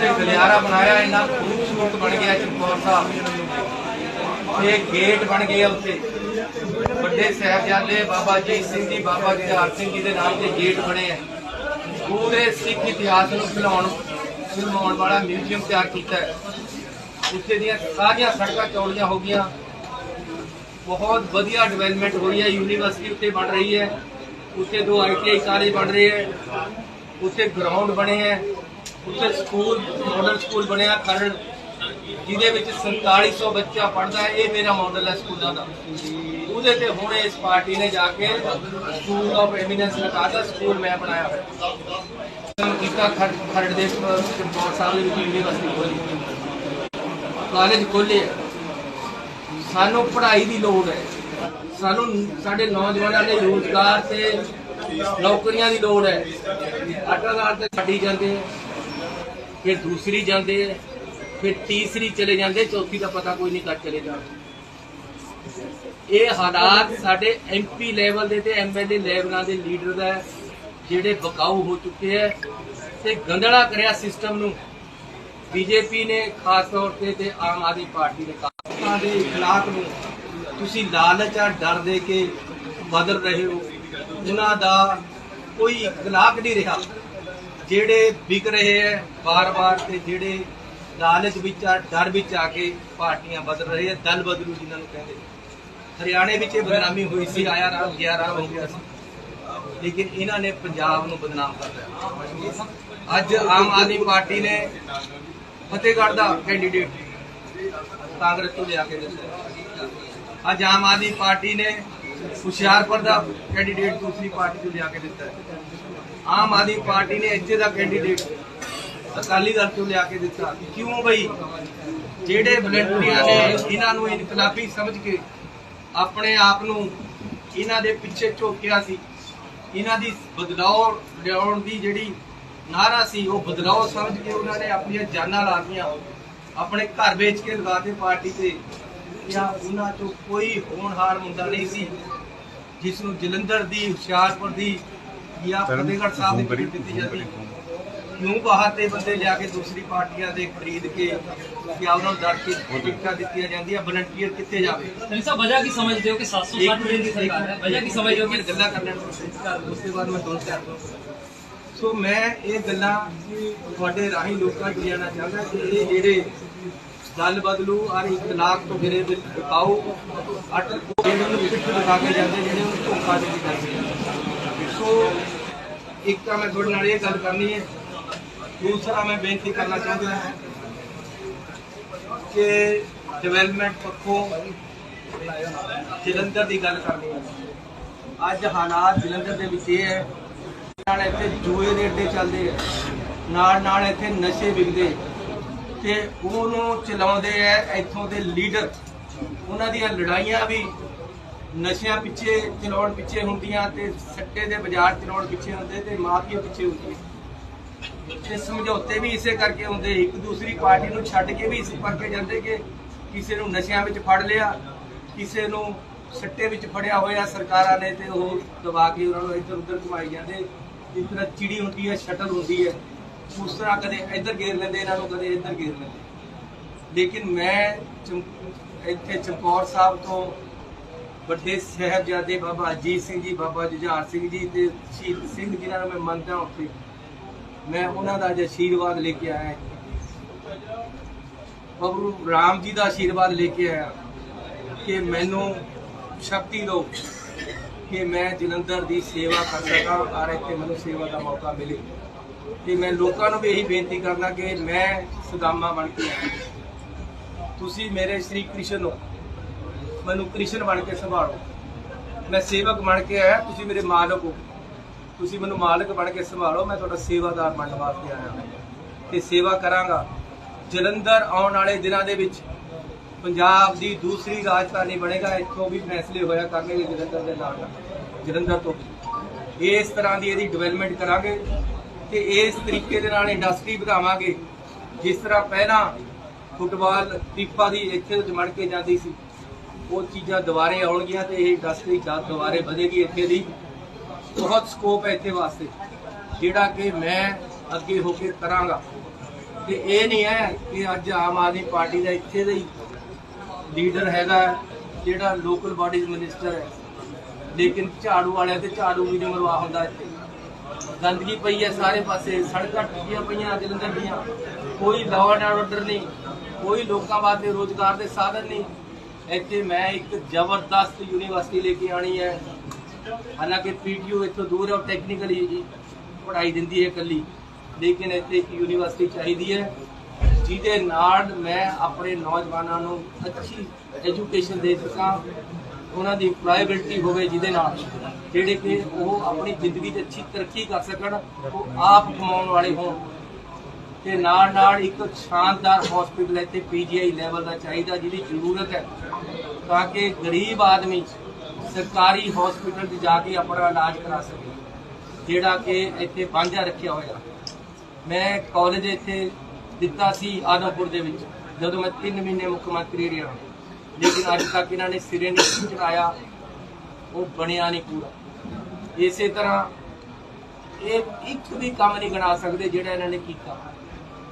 ਗਲਿਆਰਾ ਬਣਾਇਆ, ਇੰਨਾ ਖੂਬਸੂਰਤ ਬਣ ਗਿਆ ਚਮਕੌਰ ਸਾਹਿਬ। ਇਹ ਗੇਟ ਬਣ ਗਿਆ ਉੱਤੇ। ਵੱਡੇ ਸਾਹਿਬਜ਼ਾਦੇ ਬਾਬਾ ਜੀ ਸਿੰਘ ਜੀ, ਬਾਬਾ ਜੁਝਾਰ ਸਿੰਘ ਜੀ ਦੇ ਨਾਮ ਤੇ ਗੇਟ ਬਣੇ ਆ। ਪੂਰੇ ਸਿੱਖ ਇਤਿਹਾਸ ਨੂੰ ਖਿਲਾਉਣ ਖਿਲਾਉਣ ਵਾਲਾ ਮਿਊਜ਼ੀਅਮ ਤਿਆਰ ਕੀਤਾ ਹੈ। ਉੱਥੇ ਦੀਆਂ ਸਾਰੀਆਂ ਸੜਕਾਂ ਚੌੜੀਆਂ ਹੋ ਗਈਆਂ। ਬਹੁਤ ਵਧੀਆ ਡਿਵੈਲਪਮੈਂਟ ਹੋ ਰਹੀ ਹੈ, ਯੂਨੀਵਰਸਿਟੀ ਉੱਤੇ ਬਣ ਰਹੀ ਹੈ। ਉੱਥੇ ਦੋ ਆਈਟੀਆਈ ਕਾਲਜ ਬਣ ਰਹੇ ਹੈ। ਉੱਥੇ ਗਰਾਊਂਡ ਬਣੇ ਹੈ। ਉੱਥੇ ਸਕੂਲ ਮਾਡਲ ਸਕੂਲ ਬਣਿਆ, ਖਰੜ, ਜਿਹਦੇ ਵਿੱਚ 4700 ਬੱਚਾ ਪੜਦਾ ਹੈ, ਇਹ ਮੇਰਾ ਮਾਡਲ ਹੈ ਸਕੂਲਾਂ ਦਾ। ਉਹਦੇ ਤੇ ਹੁਣ ਇਸ ਪਾਰਟੀ ਨੇ ਜਾ ਕੇ ਸਕੂਲ ਆਫ ਐਮੀਨੈਂਸ ਲਗਾਤਾ, ਸਕੂਲ ਮੈਂ ਬਣਾਇਆ ਹੋਇਆ। ਕੀਤਾ ਖਰੜ ਦੇ ਚਮਕੌਰ ਸਾਹਿਬ ਦੇ ਵਿੱਚ ਯੂਨੀਵਰਸਿਟੀ ਖੋਲੀ। ਕਾਲਜ ਖੋਲੇ ਸਾਨੂੰ ਪੜ੍ਹਾਈ ਦੀ ਲੋੜ ਹੈ। ਸਾਨੂੰ ਸਾਡੇ ਨੌਜਵਾਨਾਂ ਦੇ ਰੋਜ਼ਗਾਰ ਤੇ ਨੌਕਰੀਆਂ ਦੀ ਲੋੜ ਹੈ। ਅੱਡਾਦਾਰ ਤੇ ਛੱਡੀ ਜਾਂਦੇ ਫਿਰ ਦੂਸਰੀ ਜਾਂਦੇ ਹੈ ਫਿਰ ਤੀਸਰੀ ਚਲੇ ਜਾਂਦੇ, ਚੌਥੀ ਦਾ ਪਤਾ ਕੋਈ ਨਹੀਂ ਕਦ ਚਲੇ ਜਾਂਦੇ ਇਹ ਹਾਲਾਤ ਸਾਡੇ ਐਮਪੀ ਲੈਵਲ ਦੇ ਤੇ ਐਮਐਲਏ ਲੈਵਲਾਂ ਦੇ ਲੀਡਰ ਦਾ ਜਿਹੜੇ ਬਕਾਊ ਹੋ ਚੁੱਕੇ ਹੈ ਤੇ ਗੰਦਲਾ ਕਰਿਆ ਸਿਸਟਮ ਨੂੰ। ਬੀਜੇਪੀ ਨੇ ਖਾਸ ਤੌਰ ਤੇ ਤੇ ਆਮ ਆਦਮੀ ਪਾਰਟੀ ਨੇ ਕਾਂਗਰਸ ਦੇ ਇਖਲਾਕ ਨੂੰ ਤੁਸੀਂ ਲਾਲਚ ਆ ਡਰ ਦੇ ਕੇ ਬਦਲ ਰਹੇ ਹੋ, ਉਹਨਾਂ ਦਾ ਕੋਈ ਇਖਲਾਕ ਨਹੀਂ ਰਿਹਾ। ਜਿਹੜੇ ਵਿਕ ਰਹੇ ਹੈ, ਵਾਰ-ਵਾਰ ਤੇ ਜਿਹੜੇ ਲਾਲਚ ਵਿੱਚ ਆ, ਡਰ ਵਿੱਚ ਆ ਕੇ ਪਾਰਟੀਆਂ ਬਦਲ ਰਹੇ ਹੈ, ਦਲ ਬਦਲੂ ਜਿਨ੍ਹਾਂ ਨੂੰ ਕਹਿੰਦੇ। ਹਰਿਆਣੇ ਵਿੱਚ ਇਹ ਬਦਨਾਮੀ ਹੋਈ ਸੀ, ਆਇਆ ਰਾਮ ਗਿਆ ਰਾਮ ਹੋ ਗਿਆ ਸੀ। ਲੇਕਿਨ ਇਹਨਾਂ ਨੇ ਪੰਜਾਬ ਨੂੰ ਬਦਨਾਮ ਕਰਤਾ ਅੱਜ ਆਮ ਆਦਮੀ ਪਾਰਟੀ ਨੇ ਫਤਿਹਗੜ੍ਹ ਦਾ ਕੈਂਡੀਡੇਟ ਕਾਂਗਰਸ ਤੋਂ ਲਿਆ ਕੇ ਦਿੱਤਾ। ਅੱਜ ਆਮ ਆਦਮੀ ਪਾਰਟੀ ਨੇ ਹੁਸ਼ਿਆਰਪੁਰ ਦਾ ਕੈਂਡੀਡੇਟ ਦੂਸਰੀ ਪਾਰਟੀ ਤੋਂ ਲਿਆ ਕੇ ਦਿੱਤਾ। ਆਮ ਆਦਮੀ ਪਾਰਟੀ ਨੇ ਇੱਥੇ ਦਾ ਕੈਂਡੀਡੇਟ ਅਕਾਲੀ ਦਲ ਤੋਂ ਲਿਆ ਕੇ ਦਿੱਤਾ। ਕਿਉਂ ਬਈ? ਜਿਹੜੇ ਵਲੰਟੀਅਰ ਨੇ ਇਹਨਾਂ ਨੂੰ ਇਨਕਲਾਬੀ ਸਮਝ ਕੇ ਆਪਣੇ ਆਪ ਨੂੰ ਇਹਨਾਂ ਦੇ ਪਿੱਛੇ ਝੋਕਿਆ ਸੀ। ਇਹਨਾਂ ਦੀ ਬਦਲਾਅ ਲਿਆਉਣ ਦੀ ਜਿਹੜੀ ਨਾਰਾ ਸੀ, ਉਹ ਬਦਲਾਅ ਸਮਝ ਕੇ ਉਹਨਾਂ ਨੇ ਆਪਣੀਆਂ ਜਾਨਾਂ ਲਾਤੀਆਂ ਆਪਣੇ ਘਰ ਵੇਚ ਕੇ ਲਗਾ ਲਗਾਤੇ ਪਾਰਟੀ ਤੇ। ਜਾਂ ਉਹਨਾਂ ਚੋਂ ਕੋਈ ਹੋਣਹਾਰ ਮੁੰਡਾ ਨਹੀਂ ਸੀ, ਜਿਸ ਨੂੰ ਜਲੰਧਰ ਦੀ, ਹੁਸ਼ਿਆਰਪੁਰ ਦੀ ਜਾਂ ਫਤਿਹਗੜ੍ਹ ਸਾਹਿਬ ਦੀ ਟਿਕਟ ਦਿੱਤੀ ਜਾਂਦੀ ਕਿਉਂ ਬਾਹਰ ਦੇ ਬੰਦੇ ਜਾ ਕੇ ਦੂਸਰੀ ਪਾਰਟੀਆਂ ਦੇ ਖਰੀਦ ਕੇ ਕਿ ਉਹਨਾਂ ਨੂੰ ਦਰਕੇ ਟਿਕਟਾਂ ਦਿੱਤੀਆਂ ਜਾਂਦੀਆਂ ਵਲੰਟੀਅਰ ਕਿੱਥੇ ਜਾਵੇ? ਤੁਸੀਂ ਸਭ ਵਜ੍ਹਾ ਕੀ ਸਮਝਦੇ ਹੋ ਕਿ 760 ਦੀ ਸਰਕਾਰ ਹੈ? ਵਜ੍ਹਾ ਕੀ ਸਮਝਦੇ ਹੋ ਕਿ ਗੱਲਾਂ ਕਰਨਾ ਉਸ ਤੋਂ ਬਾਅਦ ਮੈਂ ਦੋਸਤ ਕਰਦਾ ਸੋ ਮੈਂ ਇਹ ਗੱਲਾਂ ਤੁਹਾਡੇ ਰਾਹੀਂ ਲੋਕਾਂ ਨੂੰ ਜਾਣਾ ਚਾਹੁੰਦਾ ਕਿ ਇਹ ਜਿਹੜੇ ਗੱਲ ਬਦਲੂ ਔਰ ਇਤਲਾਕ ਤੋਂ ਗਿਰੇ ਬਿਕਾਉ ਅਟਲ ਕੋਲ ਨੂੰ ਪਿੱਛੇ ਲਗਾ ਕੇ ਜਾਂਦੇ ਜਿਹੜੇ ਉਹ ਧੋਖਾ ਦੇ ਕਰਦੇ ਸੋ ਇੱਕ ਤਾਂ ਮੈਂ ਤੁਹਾਡੇ ਨਾਲ ਇਹ ਗੱਲ ਕਰਨੀ ਹੈ, ਦੂਸਰਾ ਮੈਂ ਬੇਨਤੀ ਕਰਨਾ ਚਾਹੁੰਦਾ ਹਾਂ ਕਿ ਡਿਵੈਲਪਮੈਂਟ ਪੱਖੋਂ ਜਲੰਧਰ ਦੀ ਗੱਲ ਕਰਨੀ ਹੈ। ਅੱਜ ਹਾਲਾਤ ਜਲੰਧਰ ਦੇ ਵਿੱਚ ਇਹ ਹੈ, ਨਾਲ ਇੱਥੇ ਜੂਏ ਦੇ ਅੱਡੇ ਚੱਲਦੇ ਆ, ਨਾਲ ਨਾਲ ਇੱਥੇ ਨਸ਼ੇ ਵਿਕਦੇ ਤੇ ਉਹਨੂੰ ਚਲਾਉਂਦੇ ਆ ਇੱਥੋਂ ਦੇ ਲੀਡਰ ਉਹਨਾਂ ਦੀਆਂ ਲੜਾਈਆਂ ਵੀ ਨਸ਼ਿਆਂ ਪਿੱਛੇ ਚਲਾਉਣ ਪਿੱਛੇ ਹੁੰਦੀਆਂ ਤੇ ਸੱਟੇ ਦੇ ਬਾਜ਼ਾਰ ਚਲਾਉਣ ਪਿੱਛੇ ਹੁੰਦੇ ਤੇ ਮਾਫੀਆ ਪਿੱਛੇ ਹੁੰਦੀ ਤੇ ਸਮਝੌਤੇ ਵੀ ਇਸੇ ਕਰਕੇ ਹੁੰਦੇ, ਇੱਕ ਦੂਸਰੀ ਪਾਰਟੀ ਨੂੰ ਛੱਡ ਕੇ ਵੀ ਇਸ ਕਰਕੇ ਜਾਂਦੇ ਕਿ ਕਿਸੇ ਨੂੰ ਨਸ਼ਿਆਂ ਵਿੱਚ ਫੜ ਲਿਆ, ਕਿਸੇ ਨੂੰ ਸੱਟੇ ਵਿੱਚ ਫੜਿਆ ਹੋਇਆ ਸਰਕਾਰਾਂ ਨੇ ਤੇ ਉਹ ਦਬਾ ਕੇ ਉਹਨਾਂ ਨੂੰ ਇੱਧਰ ਉੱਧਰ ਘੁਮਾਈ ਜਾਂਦੇ। ਜਿਸ ਤਰ੍ਹਾਂ ਚਿੜੀ ਹੁੰਦੀ ਹੈ, ਸ਼ਟਲ ਹੁੰਦੀ ਹੈ, ਉਸ ਤਰ੍ਹਾਂ ਕਦੇ ਇੱਧਰ ਗੇਰ ਲੈਂਦੇ, ਇਹਨਾਂ ਨੂੰ ਕਦੇ ਇੱਧਰ ਗੇਰ ਲੈਂਦੇ। ਲੇਕਿਨ ਮੈਂ ਚਮ- ਇੱਥੇ ਚਮਕੌਰ ਸਾਹਿਬ ਤੋਂ ਵੱਡੇ ਸਾਹਿਬਜ਼ਾਦੇ ਬਾਬਾ ਅਜੀਤ ਸਿੰਘ ਜੀ, ਬਾਬਾ ਜੁਝਾਰ ਸਿੰਘ ਜੀ ਤੇ ਸ਼ਹੀਦ ਸਿੰਘ ਜਿਨ੍ਹਾਂ ਨੂੰ ਮੈਂ ਮੰਨਦਾ ਉੱਥੇ। ਮੈਂ ਉਹਨਾਂ ਦਾ ਅੱਜ ਆਸ਼ੀਰਵਾਦ ਲੈ ਕੇ ਆਇਆ ਪ੍ਰਭੂ ਰਾਮ ਜੀ ਦਾ ਆਸ਼ੀਰਵਾਦ ਲੈ ਕੇ ਆਇਆ ਕਿ ਮੈਨੂੰ ਸ਼ਕਤੀ ਦਿਓ ਕਿ ਮੈਂ ਜਲੰਧਰ ਦੀ ਸੇਵਾ ਕਰ ਸਕਾਂ, ਔਰ ਇੱਥੇ ਮੈਨੂੰ ਸੇਵਾ ਦਾ ਮੌਕਾ ਮਿਲੇ। ਤੇ ਮੈਂ ਲੋਕਾਂ ਨੂੰ ਵੀ ਇਹੀ ਬੇਨਤੀ ਕਰਨਾ ਕਿ ਮੈਂ ਸੁਦਾਮਾ ਬਣ ਕੇ ਆਇਆ। ਤੁਸੀਂ ਮੇਰੇ ਸ੍ਰੀ ਕ੍ਰਿਸ਼ਨ ਹੋ। ਮੈਨੂੰ ਕ੍ਰਿਸ਼ਨ ਬਣ ਕੇ ਸੰਭਾਲੋ। ਮੈਂ ਸੇਵਕ ਬਣ ਕੇ ਆਇਆ, ਤੁਸੀਂ ਮੇਰੇ ਮਾਲਕ ਹੋ। ਤੁਸੀਂ ਮੈਨੂੰ ਮਾਲਕ ਬਣ ਕੇ ਸੰਭਾਲੋ, ਮੈਂ ਤੁਹਾਡਾ ਸੇਵਾਦਾਰ ਬਣਨ ਵਾਸਤੇ ਆਇਆ ਤੇ ਸੇਵਾ ਕਰਾਂਗਾ। ਜਲੰਧਰ ਆਉਣ ਵਾਲੇ ਦਿਨਾਂ ਦੇ ਵਿੱਚ ਪੰਜਾਬ ਦੀ ਦੂਸਰੀ ਰਾਜਧਾਨੀ ਬਣੇਗਾ। ਇੱਥੋਂ ਵੀ ਫੈਸਲੇ ਹੋਇਆ ਕਰਨਗੇ ਜਲੰਧਰ ਦੇ ਨਾਲ। ਜਲੰਧਰ ਤੋਂ ਇਸ ਤਰ੍ਹਾਂ ਦੀ ਇਹਦੀ ਡਿਵੈਲਪਮੈਂਟ ਕਰਾਂਗੇ ਤੇ ਇਸ ਤਰੀਕੇ ਦੇ ਨਾਲ ਇੰਡਸਟਰੀ ਵਧਾਵਾਂਗੇ। ਜਿਸ ਤਰ੍ਹਾਂ ਪਹਿਲਾਂ ਫੁੱਟਬਾਲ ਫੀਫਾ ਦੀ ਇੱਥੇ ਜਮੜ ਕੇ ਜਾਂਦੀ ਸੀ। ਉਹ ਚੀਜ਼ਾਂ ਦੁਬਾਰੇ ਆਉਣਗੀਆਂ ਤੇ ਇਹ ਇੰਡਸਟਰੀ ਦਾ ਦੁਬਾਰੇ ਵਧੇਗੀ ਇੱਥੇ ਦੀ। ਬਹੁਤ ਸਕੋਪ ਹੈ ਇੱਥੇ ਵਾਸਤੇ, ਜਿਹੜਾ ਕਿ ਮੈਂ ਅੱਗੇ ਹੋ ਕੇ ਕਰਾਂਗਾ। ਕਿ ਇਹ ਨਹੀਂ ਹੈ ਕਿ ਅੱਜ ਆਮ ਆਦਮੀ ਪਾਰਟੀ ਦਾ ਇੱਥੇ ਦਾ ਹੀ ਲੀਡਰ ਹੈਗਾ, ਜਿਹੜਾ ਲੋਕਲ ਬਾਡੀਜ਼ ਮਿਨਿਸਟਰ ਹੈ। ਲੇਕਿਨ ਝਾੜੂ ਵਾਲਿਆਂ ਤੇ ਝਾੜੂ ਵੀ ਨਹੀਂ ਮਰਵਾ ਹੁੰਦਾ ਇੱਥੇ। ਗੰਦਗੀ ਪਈ ਹੈ ਸਾਰੇ ਪਾਸੇ, ਸੜਕਾਂ ਟੁੱਟੀਆਂ ਪਈਆਂ ਜਲੰਧਰ ਦੀਆਂ ਕੋਈ ਲਾਅ ਐਂਡ ਆਰਡਰ ਨਹੀਂ, ਕੋਈ ਲੋਕਾਂ ਵਾਸਤੇ ਰੋਜ਼ਗਾਰ ਦੇ ਸਾਧਨ ਨਹੀਂ। ਇੱਥੇ ਮੈਂ ਇੱਕ ਜ਼ਬਰਦਸਤ ਯੂਨੀਵਰਸਿਟੀ ਲੈ ਕੇ ਆਣੀ ਹੈ। ਹਾਲਾਂਕਿ ਪੀਟੀਯੂ ਇੱਥੋਂ ਦੂਰ ਹੈ ਟੈਕਨੀਕਲੀ ਪੜ੍ਹਾਈ ਦਿੰਦੀ ਹੈ ਇਕੱਲੀ। ਲੇਕਿਨ ਇੱਥੇ ਇੱਕ ਯੂਨੀਵਰਸਿਟੀ ਚਾਹੀਦੀ ਹੈ, ਜਿਹਦੇ ਨਾਲ ਮੈਂ ਆਪਣੇ ਨੌਜਵਾਨਾਂ ਨੂੰ ਅੱਛੀ ਐਜੂਕੇਸ਼ਨ ਦੇ ਸਕਾਂ, ਉਹਨਾਂ ਦੀ ਇੰਪਲੋਇਬਿਲਟੀ ਹੋਵੇ ਜਿਹਦੇ ਨਾਲ ਜਿਹੜੇ ਕਿ ਉਹ ਆਪਣੀ ਜ਼ਿੰਦਗੀ 'ਚ ਅੱਛੀ ਤਰੱਕੀ ਕਰ ਸਕਣ, ਉਹ ਆਪ ਕਮਾਉਣ ਵਾਲੇ ਹੋਣ। ਤੇ ਨਾਲ ਨਾਲ ਇੱਕ ਸ਼ਾਨਦਾਰ ਹਸਪੀਟਲ ਇੱਥੇ ਪੀਜੀਆਈ ਲੈਵਲ ਦਾ ਚਾਹੀਦਾ, ਜਿਹਦੀ ਜ਼ਰੂਰਤ ਹੈ ਤਾਂ ਕਿ ਗਰੀਬ ਆਦਮੀ ਸਰਕਾਰੀ ਹਸਪੀਟਲ 'ਚ ਜਾ ਕੇ ਆਪਣਾ ਇਲਾਜ ਕਰਾ ਸਕੇ, ਜਿਹੜਾ ਕਿ ਇੱਥੇ ਵਾਂਝਾ ਰੱਖਿਆ ਹੋਇਆ। ਮੈਂ ਕਾਲਜ ਇੱਥੇ ਦਿੱਤਾ ਸੀ ਆਦਮਪੁਰ ਦੇ ਵਿੱਚ, ਜਦੋਂ ਮੈਂ 3 ਮਹੀਨੇ ਮੁੱਖ ਮੰਤਰੀ ਰਿਹਾ। ਲੇਕਿਨ ਅੱਜ ਤੱਕ ਇਹਨਾਂ ਨੇ ਸਿਰੇ ਨਹੀਂ ਚੜਾਇਆ, ਉਹ ਬਣਿਆ ਨਹੀਂ ਪੂਰਾ। ਇਸੇ ਤਰ੍ਹਾਂ ਇਹ ਇੱਕ ਵੀ ਕੰਮ ਨਹੀਂ ਗਣਾ ਸਕਦੇ ਜਿਹੜਾ ਇਹਨਾਂ ਨੇ ਕੀਤਾ।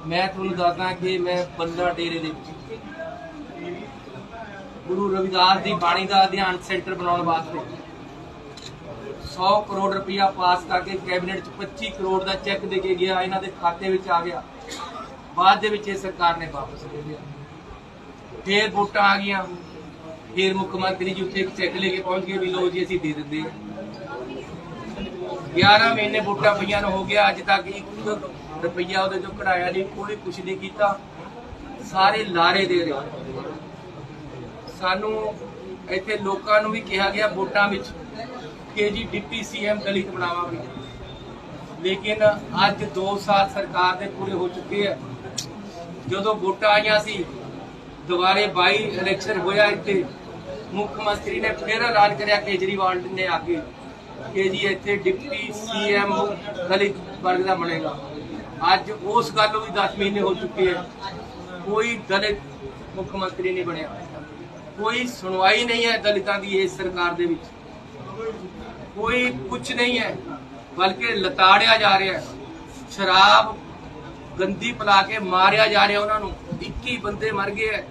ਮੈਂ ਤੁਹਾਨੂੰ ਦੱਸਦਾ ਕਿ ਮੈਂ ਬੰਦਾ ਡੇਰੇ ਦੇ ਵਿੱਚ। ਗੁਰੂ ਰਵਿਦਾਸ ਦੀ ਬਾਣੀ ਦਾ ਅਧਿਐਨ ਸੈਂਟਰ ਬਣਾਉਣ ਵਾਸਤੇ 100 ਕਰੋੜ ਰੁਪਇਆ ਪਾਸ ਕਰਕੇ ਕੈਬਨਿਟ ਚ 25 ਕਰੋੜ ਦਾ ਚੈੱਕ ਦੇ ਕੇ ਗਿਆ, ਇਹਨਾਂ ਦੇ ਖਾਤੇ ਵਿੱਚ ਆ ਗਿਆ। ਬਾਅਦ ਦੇ ਵਿੱਚ ਇਹ ਸਰਕਾਰ ਨੇ ਵਾਪਸ ਲੈ ਲਿਆ ਫੇਰ ਵੋਟਾਂ ਆ ਗਈਆਂ। ਫੇਰ ਮੁੱਖ ਮੰਤਰੀ ਜੀ ਉੱਥੇ ਇੱਕ ਚੈੱਕ ਲੈ ਕੇ ਪਹੁੰਚ ਗਏ ਵੀ ਲੋ ਜੀ, ਅਸੀਂ ਦੇ ਦਿੰਦੇ ਹਾਂ। 11 ਮਹੀਨੇ ਵੋਟਾਂ ਪਈਆਂ ਨੂੰ, ਹੋ ਗਿਆ ਅੱਜ ਤੱਕ ਇੱਕ ਰੁਪਈਆ ਉਹਦੇ ਤੋਂ ਕਢਾਇਆ ਨਹੀਂ, ਕੋਈ ਕੁਛ ਨਹੀਂ ਕੀਤਾ। ਸਾਰੇ ਲਾਰੇ ਦੇ ਰਹੇ ਸਾਨੂੰ ਇੱਥੇ ਲੋਕਾਂ ਨੂੰ ਵੀ ਕਿਹਾ ਗਿਆ ਵੋਟਾਂ ਵਿੱਚ ਕਿ ਜੀ ਡਿਪਟੀ ਸੀਐਮ ਦਲਿਤ ਬਣਾਵਾਂਗੇ। ਲੇਕਿਨ ਅੱਜ 2 ਸਾਲ ਸਰਕਾਰ ਦੇ ਪੂਰੇ ਹੋ ਚੁੱਕੇ ਆ। ਜਦੋਂ ਵੋਟਾਂ ਆਈਆਂ ਸੀ, ਦੁਬਾਰੇ 22 ਇਲੈਕਸ਼ਨ ਹੋਇਆ ਇੱਥੇ, ਮੁੱਖ ਮੰਤਰੀ ਨੇ ਫਿਰ ਐਲਾਨ ਕਰਿਆ ਕੇਜਰੀਵਾਲ ਨੇ ਆ ਕੇ ਕਿ ਜੀ ਇੱਥੇ ਡਿਪਟੀ ਸੀਐਮ ਦਲਿਤ ਵਰਗ ਦਾ ਬਣੇਗਾ। ਅੱਜ ਉਸ ਗੱਲ ਨੂੰ ਵੀ 10 ਮਹੀਨੇ ਹੋ ਚੁੱਕੇ ਹੈ ਕੋਈ ਦਲਿਤ ਮੁੱਖ ਮੰਤਰੀ ਨਹੀਂ ਬਣਿਆ। ਕੋਈ ਸੁਣਵਾਈ ਨਹੀਂ ਹੈ ਦਲਿਤਾਂ ਦੀ ਇਸ ਸਰਕਾਰ ਦੇ ਵਿੱਚ। ਕੋਈ ਕੁਝ ਨਹੀਂ ਹੈ, ਬਲਕਿ ਲਤਾੜਿਆ ਜਾ ਰਿਹਾ ਹੈ। ਸ਼ਰਾਬ ਗੰਦੀ ਪਿਲਾ ਕੇ ਮਾਰਿਆ ਜਾ ਰਿਹਾ ਉਹਨਾਂ ਨੂੰ। 21 ਬੰਦੇ ਮਰ ਗਏ ਹੈ।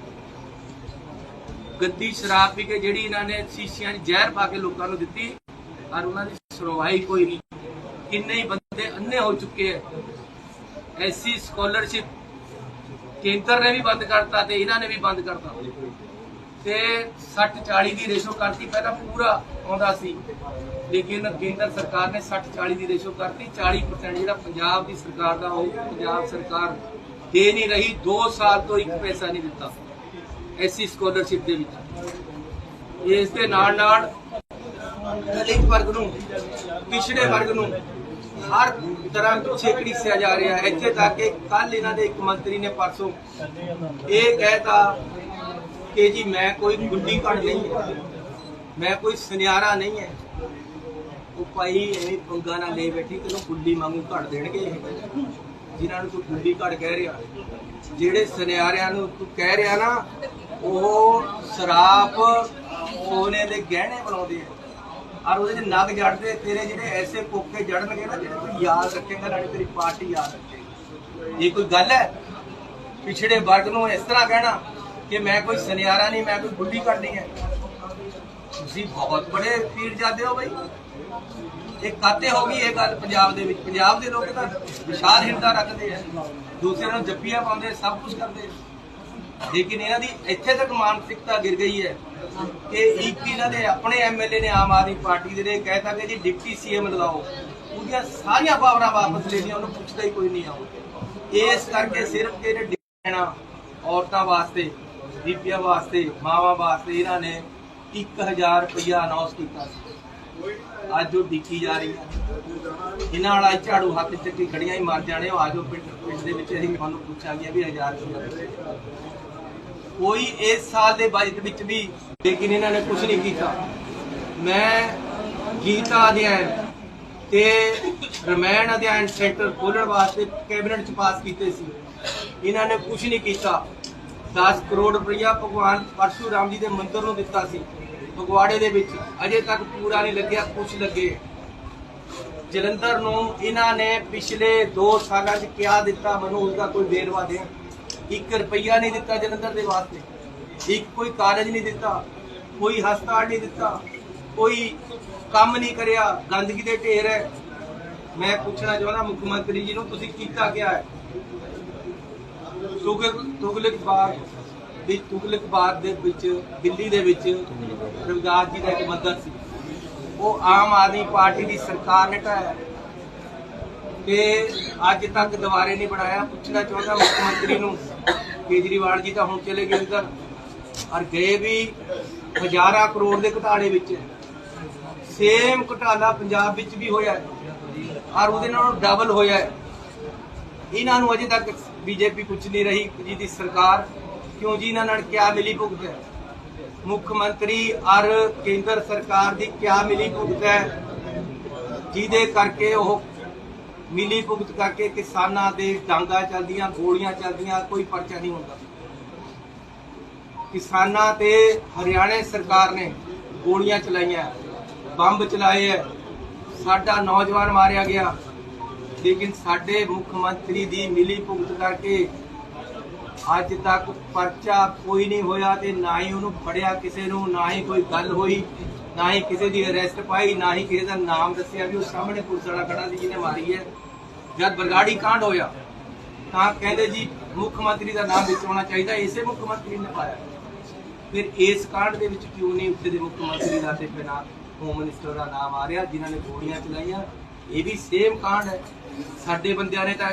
ਗੰਦੀ ਸ਼ਰਾਬ ਪੀ ਕੇ ਜਿਹੜੀ ਇਹਨਾਂ ਨੇ ਸ਼ੀਸ਼ੀਆਂ 'ਚ ਜ਼ਹਿਰ ਪਾ ਕੇ ਲੋਕਾਂ ਨੂੰ ਦਿੱਤੀ ਔਰ ਉਹਨਾਂ ਦੀ ਸੁਣਵਾਈ ਕੋਈ ਨਹੀਂ। ਕਿੰਨੇ ਹੀ ਬੰਦੇ ਅੰਨੇ ਹੋ ਚੁੱਕੇ ਹੈ। ਐਸੀ ਸਕਾਲਰਸ਼ਿਪ ਕੇਂਦਰ ਨੇ ਵੀ ਬੰਦ ਕਰਤਾ ਤੇ ਇਹਨਾਂ ਨੇ ਵੀ ਬੰਦ ਕਰਤਾ। ਤੇ 60 40 ਦੀ ਰੇਸ਼ੋ ਕਰਤੀ, ਪਹਿਲਾਂ ਪੂਰਾ ਆਉਂਦਾ ਸੀ, ਲੇਕਿਨ ਕੇਂਦਰ ਸਰਕਾਰ ਨੇ 60 40 ਦੀ ਰੇਸ਼ੋ ਕਰਤੀ 40% ਜਿਹੜਾ ਪੰਜਾਬ ਦੀ ਸਰਕਾਰ ਦਾ, ਉਹ ਪੰਜਾਬ ਸਰਕਾਰ ਦੇ ਨਹੀਂ ਰਹੀ 2 ਸਾਲ ਤੋਂ ਇੱਕ ਪੈਸਾ ਨਹੀਂ ਦਿੱਤਾ ਐਸੀ ਸਕਾਲਰਸ਼ਿਪ ਦੇ ਵਿੱਚ। ਇਸ ਦੇ ਨਾਲ ਨਾਲ ਦਲਿਤ ਵਰਗ ਨੂੰ, ਪਿਛੜੇ ਵਰਗ ਨੂੰ ਹਰ ਤਰ੍ਹਾਂ ਪਿੱਛੇ ਘੜੀਸਿਆ ਜਾ ਰਿਹਾ ਹੈ। ਇੱਥੇ ਤੱਕ ਕਿ ਕੱਲ ਇਹਨਾਂ ਦੇ ਇੱਕ ਮੰਤਰੀ ਨੇ ਪਰਸੋਂ ਇਹ ਕਹਿਤਾ ਕਿ ਜੀ ਮੈਂ ਕੋਈ ਗੁੱਡੀ ਘੜ ਨਹੀਂ ਹੈ। ਮੈਂ ਕੋਈ ਸੁਨਿਆਰਾ ਨਹੀਂ ਹੈ। ਉਹ ਭਾਈ ਇਹ ਪੰਗਾ ਨਾ ਲੈ ਬੈਠੀ, ਤੈਨੂੰ ਗੁੱਡੀ ਵਾਂਗੂ ਘੜ ਦੇਣਗੇ ਇਹ। ਜਿਨ੍ਹਾਂ ਨੂੰ ਤੂੰ ਗੁੱਡੀ ਘੜ ਕਹਿ ਰਿਹਾ, ਜਿਹੜੇ ਸੁਨਿਆਰਿਆਂ ਨੂੰ ਤੂੰ ਕਹਿ ਰਿਹਾ ਨਾ, ਉਹ ਸ਼ਰਾਪ ਸੋਨੇ ਦੇ ਗਹਿਣੇ ਬਣਾਉਂਦੇ ਆ। ਔਰ ਉਹਦੇ ਚ ਨਗ ਜੜਦੇ ਤੇਰੇ ਜਿਹੜੇ ਐਸੇ ਕੋਕੇ ਜੜਨਗੇ ਨਾ, ਜਿਹੜੇ ਤੂੰ ਯਾਦ ਰੱਖੇਗਾ, ਨਾਲੇ ਤੇਰੀ ਪਾਰਟੀ ਯਾਦ ਰੱਖੇਗੀ। ਇਹ ਕੋਈ ਗੱਲ ਹੈ? ਪਿਛੜੇ ਵਰਗ ਨੂੰ ਇਸ ਤਰ੍ਹਾਂ ਕਹਿਣਾ ਕਿ ਮੈਂ ਕੋਈ ਸੁਨਿਆਰਾ ਨਹੀਂ, ਮੈਂ ਕੋਈ ਗੁੱਡੀ ਕਰਨੀ ਹੈ। ਤੁਸੀਂ ਬਹੁਤ ਬੜੇ ਪੀਰ ਜਾਂਦੇ ਹੋ ਬਈ। ਇਹ ਕਾਤੇ ਹੋ ਗਈ ਇਹ ਗੱਲ ਪੰਜਾਬ ਦੇ ਵਿੱਚ? ਪੰਜਾਬ ਦੇ ਲੋਕ ਤਾਂ ਵਿਸ਼ਾਲ ਹਿਰਦਾ ਰੱਖਦੇ ਆ। ਦੂਸਰਿਆਂ ਨੂੰ ਜੱਫੀਆਂ ਪਾਉਂਦੇ, ਸਭ ਕੁਝ ਕਰਦੇ ਲੇਕਿਨ ਇਹਨਾਂ ਦੀ ਇੱਥੇ ਤੱਕ ਮਾਨਸਿਕਤਾ ਗਿਰ ਗਈ ਹੈ ਕਿ ਇੱਕ ਇਹਨਾਂ ਦੇ ਆਪਣੇ ਐਮਐਲਏ ਨੇ ਆਮ ਆਦਮੀ ਪਾਰਟੀ ਦੇ ਨੇ ਕਹਿਤਾ ਕਿ ਜੀ ਡਿਪਟੀ ਸੀਐਮ ਲਗਾਓ ਉਹਦੀਆਂ ਸਾਰੀਆਂ ਪਾਵਰਾਂ ਵਾਪਸ ਲੈ ਲਈਆਂ, ਉਹਨੂੰ ਪੁੱਛਦਾ ਹੀ ਕੋਈ ਨਹੀਂ ਆਉ ਇਸ ਕਰਕੇ ਸਿਰਫ ਇਹਨੇ ਦੇਣਾ ਔਰਤਾਂ ਵਾਸਤੇ, ਬੀਬੀਆਂ ਵਾਸਤੇ, ਮਾਵਾਂ ਵਾਸਤੇ ਇਹਨਾਂ ਨੇ 1000 ਰੁਪਇਆ ਅਨਾਉਂਸ ਕੀਤਾ ਸੀ। ਅੱਜ ਉਹ ਡਿੱਕੀ ਜਾ ਰਹੀ ਹੈ। ਇਹਨਾਂ ਵਾਲਾ ਝਾੜੂ ਹੱਥ ਚੱਕੀ ਖੜੀਆਂ ਹੀ ਮਰ ਜਾਣੇ, ਉਹ ਆਜੋ ਪਿੰਡ ਪਿੰਡ ਦੇ ਵਿੱਚ ਅਸੀਂ ਤੁਹਾਨੂੰ ਪੁੱਛਾਂਗੇ ਵੀ 1000 ਰੁਪਇਆ ਕੋਈ ਇਸ ਸਾਲ ਦੇ ਬਜਟ ਵਿੱਚ ਵੀ ਲੇਕਿਨ ਇਹਨਾਂ ਨੇ ਕੁਝ ਨਹੀਂ ਕੀਤਾ। ਮੈਂ ਗੀਤਾ ਅਧਿਐਨ ਤੇ ਰਮਾਇਣ ਅਧਿਐਨ ਸੈਂਟਰ ਖੋਲਣ ਵਾਸਤੇ ਕੈਬਨਿਟ ਚ ਪਾਸ ਕੀਤੇ ਸੀ। ਇਹਨਾਂ ਨੇ ਕੁਝ ਨਹੀਂ ਕੀਤਾ। 10 ਕਰੋੜ ਰੁਪਇਆ ਭਗਵਾਨ ਪਰਸ਼ੂਰਾਮ ਜੀ ਦੇ ਮੰਦਿਰ ਨੂੰ ਦਿੱਤਾ ਸੀ। ਫਗਵਾੜੇ ਦੇ ਵਿੱਚ ਅਜੇ ਤੱਕ ਪੂਰਾ ਨਹੀਂ ਲੱਗਿਆ ਕੁਝ ਲੱਗੇ। ਜਲੰਧਰ ਨੂੰ ਇਹਨਾਂ ਨੇ ਪਿਛਲੇ 2 ਸਾਲਾਂ 'ਚ ਕਿਆ ਦਿੱਤਾ, ਮੈਨੂੰ ਉਸਦਾ ਕੋਈ ਵੇਰਵਾ ਦੇ 1 ਰੁਪਈਆ ਨਹੀਂ ਦਿੱਤਾ ਜਲੰਧਰ ਦੇ ਵਾਸਤੇ। ਇੱਕ ਕੋਈ ਕਾਲਜ ਨਹੀਂ ਦਿੱਤਾ, ਕੋਈ ਹਸਪਤਾਲ ਨਹੀਂ ਦਿੱਤਾ, ਕੋਈ ਕੰਮ ਨਹੀਂ ਕਰਿਆ, ਗੰਦਗੀ ਦੇ ਢੇਰ ਹੈ। ਮੈਂ ਪੁੱਛਣਾ ਚਾਹੁੰਦਾ ਮੁੱਖ ਮੰਤਰੀ ਜੀ ਨੂੰ, ਤੁਸੀਂ ਕੀਤਾ ਕਿਆ ਹੈ? ਤੁਗਲ ਤੁਗਲਕ ਬਾਗ ਵੀ ਤੁਗਲਕ ਬਾਗ ਦੇ ਵਿੱਚ, ਦਿੱਲੀ ਦੇ ਵਿੱਚ ਰਵਿਦਾਸ ਜੀ ਦਾ ਇੱਕ ਮੰਦਰ ਸੀ। ਉਹ ਆਮ ਆਦਮੀ ਪਾਰਟੀ ਦੀ ਸਰਕਾਰ ਨੇ ਢਾਇਆ ਤੇ ਅੱਜ ਤੱਕ ਦੁਬਾਰੇ ਨਹੀਂ ਬਣਾਇਆ। ਪੁੱਛਣਾ ਚਾਹੁੰਦਾ ਮੁੱਖ ਮੰਤਰੀ ਨੂੰ ਕੇਜਰੀਵਾਲ ਜੀ ਤਾਂ ਹੁਣ ਚਲੇ ਗਏ ਉਧਰ। ਔਰ ਗਏ ਵੀ ਹਜ਼ਾਰਾਂ ਕਰੋੜ ਦੇ ਘਟਾਲੇ ਵਿੱਚ। ਸੇਮ ਘਟਾਲਾ ਪੰਜਾਬ ਵਿੱਚ ਵੀ ਹੋਇਆ ਔਰ ਉਹਦੇ ਨਾਲੋਂ ਡਬਲ ਹੋਇਆ ਇਹਨਾਂ ਨੂੰ ਅਜੇ ਤੱਕ ਬੀਜੇਪੀ ਪੁੱਛ ਨਹੀਂ ਰਹੀ ਜੀ ਦੀ ਸਰਕਾਰ, ਕਿਉਂ ਜੀ ਇਹਨਾਂ ਨਾਲ ਕਿਆ ਮਿਲੀ ਭੁਗਤ ਹੈ? ਮੁੱਖ ਮੰਤਰੀ ਔਰ ਕੇਂਦਰ ਸਰਕਾਰ ਦੀ ਕਿਆ ਮਿਲੀ ਭੁਗਤ ਹੈ? ਜਿਹਦੇ ਕਰਕੇ ਉਹ ਮਿਲੀ ਭੁਗਤ ਕਰਕੇ ਕਿਸਾਨਾਂ ਦੇ ਡਾਂਗਾ ਚੱਲਦੀਆਂ, ਗੋਲੀਆਂ ਚੱਲਦੀਆਂ, ਕੋਈ ਪਰਚਾ ਨਹੀਂ ਹੁੰਦਾ। ਕਿਸਾਨਾਂ ਤੇ ਹਰਿਆਣਾ ਸਰਕਾਰ ਨੇ ਗੋਲੀਆਂ ਚਲਾਈਆਂ, ਬੰਬ ਚਲਾਏ ਹੈ। ਸਾਡਾ ਨੌਜਵਾਨ ਮਾਰਿਆ ਗਿਆ। ਲੇਕਿਨ ਸਾਡੇ ਮੁੱਖ ਮੰਤਰੀ ਦੀ ਮਿਲੀ ਭੁਗਤ ਕਰਕੇ ਅੱਜ ਤੱਕ ਪਰਚਾ ਕੋਈ ਨਹੀਂ ਹੋਇਆ ਤੇ ਨਾ ਹੀ ਉਹਨੂੰ ਫੜਿਆ ਕਿਸੇ ਨੂੰ, ਨਾ ਹੀ ਕੋਈ ਗੱਲ ਹੋਈ। ਨਾ ਹੀ ਕਿਸੇ ਦੀ ਅਰੈਸਟ ਪਾਈ, ਨਾ ਹੀ ਕਿਸੇ ਦਾ ਨਾਮ ਦੱਸਿਆ ਵੀ ਉਹ ਸਾਹਮਣੇ ਪੁਲਿਸ ਵਾਲਾ ਖੜਾ ਸੀ ਜਿਹਨੇ ਮਾਰੀ ਹੈ। ਜਦ ਬਰਗਾੜੀ ਕਾਂਡ ਹੋਇਆ, ਤਾਂ ਕਹਿੰਦੇ ਜੀ ਮੁੱਖ ਮੰਤਰੀ ਦਾ ਨਾਮ ਵਿੱਚ ਹੋਣਾ ਚਾਹੀਦਾ, ਇਸੇ ਮੁੱਖ ਮੰਤਰੀ ਨੇ ਪਾਇਆ। ਫਿਰ ਇਸ ਕਾਂਡ ਦੇ ਵਿੱਚ ਕਿਉਂ ਨਹੀਂ ਉੱਥੇ ਦੇ ਮੁੱਖ ਮੰਤਰੀ ਦਾ ਤੇ ਬਿਨਾਂ ਹੋਮ ਮਿਨਿਸਟਰ ਦਾ ਨਾਮ ਆ ਰਿਹਾ, ਜਿਨ੍ਹਾਂ ਨੇ ਗੋਲੀਆਂ ਚਲਾਈਆਂ? ਇਹ ਵੀ ਸੇਮ ਕਾਂਡ ਹੈ। ਸਾਡੇ ਬੰਦਿਆਂ ਨੇ ਤਾਂ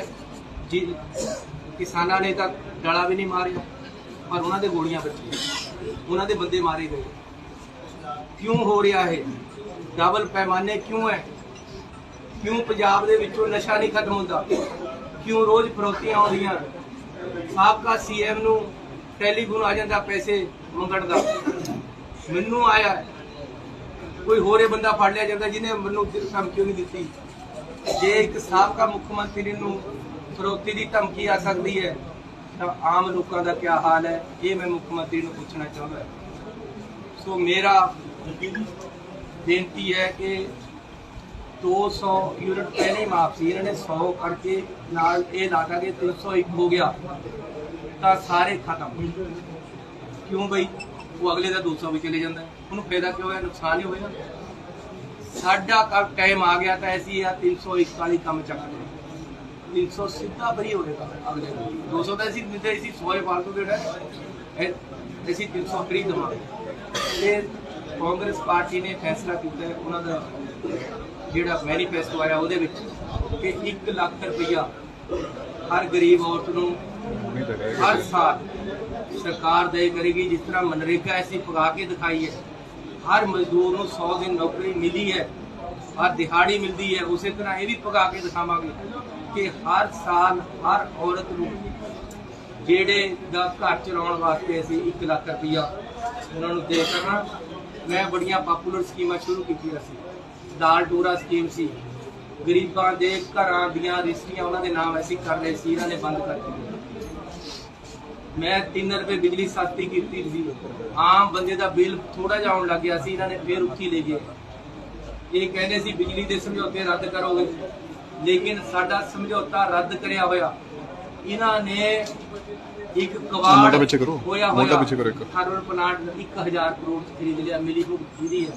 ਕਿਸਾਨਾਂ ਨੇ ਤਾਂ ਡਲਾ ਵੀ ਨਹੀਂ ਮਾਰਿਆ, ਪਰ ਉਹਨਾਂ ਦੇ ਗੋਲੀਆਂ ਵੱਜੀਆਂ। ਉਹਨਾਂ ਦੇ ਬੰਦੇ ਮਾਰੇ ਗਏ। ਕਿਉਂ ਹੋ ਰਿਹਾ ਹੈ ਡਬਲ ਪੈਮਾਨੇ ਕਿਉਂ ਹੈ? ਕਿਉਂ ਪੰਜਾਬ ਦੇ ਵਿੱਚੋਂ ਨਸ਼ਾ ਨਹੀਂ ਖਤਮ ਹੁੰਦਾ? ਕਿਉਂ ਰੋਜ਼ ਫਰੋਤੀਆਂ ਆਉਂਦੀਆਂ? ਸਾਬਕਾ ਸੀਐਮ ਨੂੰ ਟੈਲੀਫੋਨ ਆ ਜਾਂਦਾ ਪੈਸੇ ਮੰਗਣ ਦਾ। ਮੈਨੂੰ ਆਇਆ ਕੋਈ ਹੋਰੇ ਬੰਦਾ ਫੜ ਲਿਆ ਜਾਂਦਾ ਜਿਹਨੇ ਮੈਨੂੰ ਧਮਕੀ ਨਹੀਂ ਦਿੱਤੀ? ਜੇ ਇੱਕ ਸਾਬਕਾ ਮੁੱਖ ਮੰਤਰੀ ਨੂੰ ਫਰੋਤੀ ਦੀ ਧਮਕੀ ਆ ਸਕਦੀ ਹੈ, ਤਾਂ ਆਮ ਲੋਕਾਂ ਦਾ ਕੀ ਹਾਲ ਹੈ? ਇਹ ਮੈਂ ਮੁੱਖ ਮੰਤਰੀ ਨੂੰ ਪੁੱਛਣਾ ਚਾਹੁੰਦਾ ਸੋ ਮੇਰਾ ਬੇਨਤੀ ਹੈ ਕਿ 200 ਯੂਨਿਟ ਪਹਿਲੇ ਮਾਫ ਸੀ ਇਹਨਾਂ ਨੇ 100 ਕਰਕੇ ਨਾਲ ਇਹ ਲਾ ਕੇ 301 ਹੋ ਗਿਆ, ਤਾਂ ਸਾਰੇ ਖਤਮ। ਕਿਉਂ ਬਈ? ਉਹ ਅਗਲੇ ਦਾ 200 ਵੀ ਚਲੇ ਜਾਂਦਾ। ਉਹਨੂੰ ਫਾਇਦਾ ਕਿਉਂ ਹੋਇਆ? ਨੁਕਸਾਨ ਹੀ ਹੋਇਆ। ਸਾਡਾ ਕੰਮ ਟਾਈਮ ਆ ਗਿਆ ਤਾਂ ਐਸੀ ਆ 301 ਵਾਲੀ ਕੰਮ ਚੱਕ ਲਿਆ 300 ਸਿੱਧਾ ਬਰੀ ਹੋਏਗਾ ਅਗਲੇ ਨੂੰ 200 ਤਾਂ ਅਸੀਂ ਦਿੰਦੇ ਸੀ 100 ਫਾਲਤੂ ਦੇਣਾ ਅਸੀਂ 300 ਫਰੀ ਦਵਾਂਗੇ। ਤੇ ਕਾਂਗਰਸ ਪਾਰਟੀ ਨੇ ਫੈਸਲਾ ਕੀਤਾ ਹੈ, ਉਹਨਾਂ ਦਾ ਜਿਹੜਾ ਮੈਨੀਫੈਸਟੋ ਆਇਆ ਉਹਦੇ ਵਿੱਚ ਕਿ 1 ਲੱਖ ਰੁਪਈਆ ਹਰ ਗਰੀਬ ਔਰਤ ਨੂੰ ਹਰ ਸਾਲ ਸਰਕਾਰ ਦੇ ਕਰੇਗੀ, ਜਿਸ ਤਰ੍ਹਾਂ ਮਨਰੇਗਾ ਅਸੀਂ ਪਗਾ ਕੇ ਦਿਖਾਈ ਹੈ। ਹਰ ਮਜ਼ਦੂਰ ਨੂੰ 100 ਦਿਨ ਨੌਕਰੀ ਮਿਲੀ ਹੈ, ਹਰ ਦਿਹਾੜੀ ਮਿਲਦੀ ਹੈ, ਉਸੇ ਤਰ੍ਹਾਂ ਇਹ ਵੀ ਪਗਾ ਕੇ ਦਿਖਾਵਾਂਗੇ ਕਿ ਹਰ ਸਾਲ ਹਰ ਔਰਤ ਨੂੰ ਜਿਹੜੇ ਦਾ ਘਰ ਚਲਾਉਣ ਵਾਸਤੇ ਅਸੀਂ 1 ਲੱਖ ਰੁਪਈਆ ਉਹਨਾਂ ਨੂੰ ਦੇ ਕਰਨਾ ਮੈਂ ਬੜੀਆਂ ਪਪੂਲਰ ਸਕੀਮਾਂ ਸ਼ੁਰੂ ਕੀਤੀਆਂ ਸੀ। ਦਾਲ ਟੂਰਾ ਸਕੀਮ ਸੀ। ਗਰੀਬਾਂ ਦੇ ਘਰਾਂ ਦੀਆਂ ਰਜਿਸਟਰੀਆਂ ਉਹਨਾਂ ਦੇ ਨਾਮ ਅਸੀਂ ਕਰ ਰਹੇ ਸੀ, ਇਹਨਾਂ ਨੇ ਬੰਦ ਕਰ ਦਿੱਤੀਆਂ। ਮੈਂ 3 ਰੁਪਏ ਬਿਜਲੀ ਸਸਤੀ ਕੀਤੀ ਸੀ। ਆਮ ਬੰਦੇ ਦਾ ਬਿੱਲ ਥੋੜਾ ਜਿਹਾ ਆਉਣ ਲੱਗ ਗਿਆ ਸੀ, ਇਹਨਾਂ ਨੇ ਫੇਰ ਉੱਥੀ ਲੈ ਗਏ। ਇਹ ਕਹਿੰਦੇ ਸੀ, ਬਿਜਲੀ ਦੇ ਸਮਝੌਤੇ ਰੱਦ ਕਰੋਗੇ। ਲੇਕਿਨ ਸਾਡਾ ਸਮਝੌਤਾ ਰੱਦ ਕਰਿਆ ਹੋਇਆ। ਇਹਨਾਂ ਨੇ ਇੱਕ ਕਵਾੜ ਮੋਢਾ ਪਿੱਛੇ ਕਰੋ। ਹੋਇਆ ਪਿੱਛੇ ਕਰੋ ਇੱਕ। ਥਰਮਲ ਪਲਾਂਟ 1000 ਕਰੋੜ ਚ ਖਰੀਦ ਲਿਆ ਮਿਲੀ ਭੁਗਤ ਜਿਹਦੀ ਹੈ।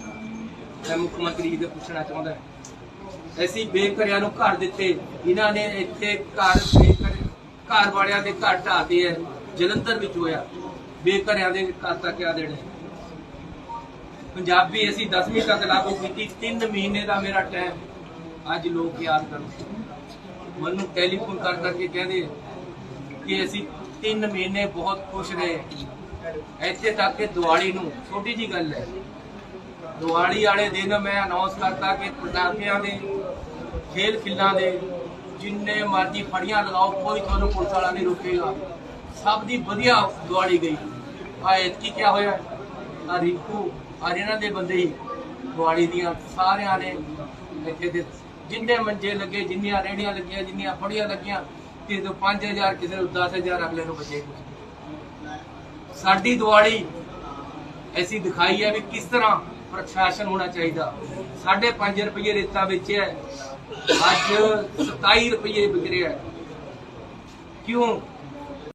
ਮੈਂ ਮੁੱਖ ਮੰਤਰੀ ਜੀ ਦੇ ਪੁੱਛਣਾ ਚਾਹੁੰਦਾ ਹਾਂ। ਅਸੀਂ ਬੇਘਰਿਆਂ ਨੂੰ ਘਰ ਦਿੱਤੇ। ਇਹਨਾਂ ਨੇ ਇੱਥੇ ਘਰ ਬੇਘਰ ਘਰ ਵਾਲਿਆਂ ਦੇ ਘਰ ਢਾਤੇ ਹੈ। ਜਲੰਧਰ ਵਿੱਚ ਹੋਇਆ। ਬੇਘਰਿਆਂ ਦੇ ਤੱਕ ਕਿਆ ਦੇਣੇ ਪੰਜਾਬੀ ਅਸੀਂ 10ਵੀਂ ਤੱਕ ਲਾਗੂ ਕੀਤੀ। 3 ਮਹੀਨੇ ਦਾ ਮੇਰਾ ਟਾਈਮ ਅੱਜ ਲੋਕ ਯਾਦ ਕਰਨ ਮੈਨੂੰ ਟੈਲੀਫੋਨ ਕਰ ਕਰਕੇ ਕਹਿੰਦੇ ਕਿ ਅਸੀਂ ਤਿੰਨ ਮਹੀਨੇ ਬਹੁਤ ਖੁਸ਼ ਰਹੇ ਇੱਥੇ ਤੱਕ ਕਿ ਦੀਵਾਲੀ ਨੂੰ, ਛੋਟੀ ਜੀ ਗੱਲ ਹੈ। ਦੀਵਾਲੀ ਵਾਲੇ ਦਿਨ ਮੈਂ ਅਨਾਉਂਸ ਕਰਤਾ ਕਿ ਪਟਾਕਿਆਂ ਦੇ, ਖੇਲ ਖਿੱਲਾਂ ਦੇ, ਜਿੰਨੇ ਮਰਜ਼ੀ ਫੜੀਆਂ ਲਗਾਓ, ਕੋਈ ਤੁਹਾਨੂੰ ਪੁਲਿਸ ਵਾਲਾ ਨਹੀਂ ਰੋਕੇਗਾ। ਸਭ ਦੀ ਵਧੀਆ ਦੀਵਾਲੀ ਗਈ। ਆ ਕੀ ਹੋਇਆ? ਆ ਰਿੰਕੂ ਆ ਇਹਨਾਂ ਦੇ ਬੰਦੇ ਹੀ ਦੀਵਾਲੀ ਦੀਆਂ ਸਾਰਿਆਂ ਨੇ ਇੱਥੇ ਦੇ ਜਿੰਨੇ ਮੰਜੇ ਲੱਗੇ, ਜਿੰਨੀਆਂ ਰੇੜੀਆਂ ਲੱਗੀਆਂ, ਜਿੰਨੀਆਂ ਫੜੀਆਂ ਲੱਗੀਆਂ ਕਿਸੇ ਤੋਂ 5000 ਕਿਸੇ ਨੂੰ 10000 ਅਗਲੇ ਨੂੰ ਬਚੇ ਸਾਡੀ ਦਿਵਾਲੀ ਐਸੀ ਦਿਖਾਈ ਹੈ ਵੀ ਕਿਸ ਤਰ੍ਹਾਂ ਪ੍ਰਸ਼ਾਸਨ ਹੋਣਾ ਚਾਹੀਦਾ। ਸਾਢੇ ਪੰਜ ਰੁਪਏ ਰੇਤਾ ਵੇਚਿਆ ਅੱਜ 27 ਰੁਪਏ ਵਿਕ ਰਿਹਾ ਕਿਉਂ?